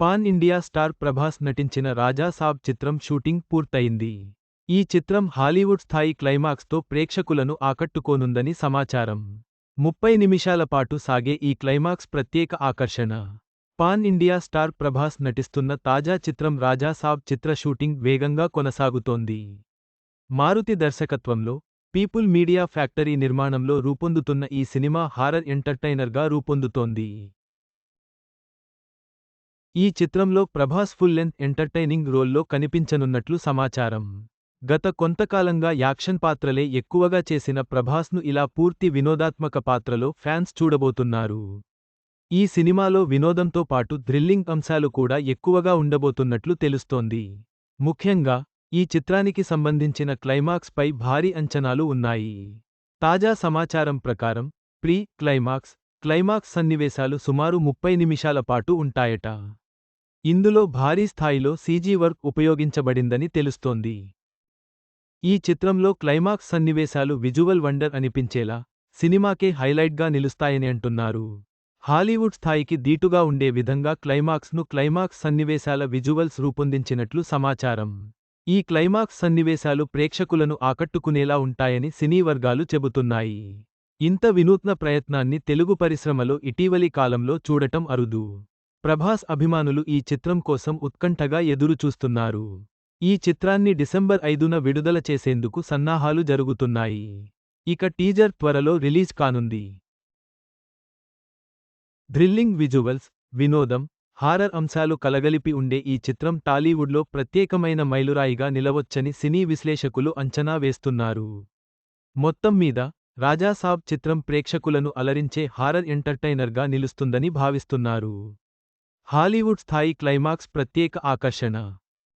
Pan India star Prabhas నటించిన రాజా సాబ్ చిత్రం shooting పూర్తయింది. ఈ చిత్రం హాలీవుడ్ స్థాయి క్లైమాక్స్తో ప్రేక్షకులను ఆకట్టుకోనుందని సమాచారం. ముప్పై నిమిషాల పాటు సాగే ఈ క్లైమాక్స్ ప్రత్యేక ఆకర్షణ. పాన్ ఇండియా స్టార్ ప్రభాస్ నటిస్తున్న తాజా చిత్రం రాజాసాబ్ చిత్ర షూటింగ్ వేగంగా కొనసాగుతోంది. మారుతి దర్శకత్వంలో పీపుల్ మీడియా ఫ్యాక్టరీ నిర్మాణంలో రూపొందుతున్న ఈ సినిమా హారర్ ఎంటర్టైనర్గా రూపొందుతోంది. ఈ చిత్రంలో ప్రభాస్ ఫుల్ లెంత్ ఎంటర్టైనింగ్ రోల్లో కనిపించనున్నట్లు సమాచారం. గత కొంతకాలంగా యాక్షన్ పాత్రలే ఎక్కువగా చేసిన ప్రభాస్ను ఇలా పూర్తి వినోదాత్మక పాత్రలో ఫ్యాన్స్ చూడబోతున్నారు. ఈ సినిమాలో వినోదంతో పాటు థ్రిల్లింగ్ అంశాలు కూడా ఎక్కువగా ఉండబోతున్నట్లు తెలుస్తోంది. ముఖ్యంగా ఈ చిత్రానికి సంబంధించిన క్లైమాక్స్ పై భారీ అంచనాలు ఉన్నాయి. తాజా సమాచారం ప్రకారం ప్రీ క్లైమాక్స్ క్లైమాక్స్ సన్నివేశాలు సుమారు ముప్పై నిమిషాల పాటు ఉంటాయట. ఇందులో భారీ స్థాయిలో సీజీ వర్క్ ఉపయోగించబడిందని తెలుస్తోంది. ఈ చిత్రంలో క్లైమాక్స్ సన్నివేశాలు విజువల్ వండర్ అనిపించేలా సినిమాకే హైలైట్గా నిలుస్తాయని అంటున్నారు. హాలీవుడ్ స్థాయికి దీటుగా ఉండే విధంగా క్లైమాక్స్ను క్లైమాక్స్ సన్నివేశాల విజువల్స్ రూపొందించినట్లు సమాచారం. ఈ క్లైమాక్స్ సన్నివేశాలు ప్రేక్షకులను ఆకట్టుకునేలా ఉంటాయని సినీ వర్గాలు చెబుతున్నాయి. ఇంత వినూత్న ప్రయత్నాన్ని తెలుగు పరిశ్రమలో ఇటీవలి కాలంలో చూడటం అరుదు. ప్రభాస్ అభిమానులు ఈ చిత్రం కోసం ఉత్కంఠగా ఎదురుచూస్తున్నారు. ఈ చిత్రాన్ని డిసెంబర్ ఐదున విడుదల చేసేందుకు సన్నాహాలు జరుగుతున్నాయి. ఇక టీజర్ త్వరలో రిలీజ్ కానుంది. థ్రిల్లింగ్ విజువల్స్ వినోదం హారర్ అంశాలు కలగలిపి ఉండే ఈ చిత్రం టాలీవుడ్లో ప్రత్యేకమైన మైలురాయిగా నిలవొచ్చని సినీ విశ్లేషకులు అంచనా వేస్తున్నారు. మొత్తం మీద రాజాసాబ్ చిత్రం ప్రేక్షకులను అలరించే హారర్ ఎంటర్టైనర్గా నిలుస్తుందని భావిస్తున్నారు. హాలీవుడ్ స్థాయి క్లైమాక్స్ ప్రత్యేక ఆకర్షణ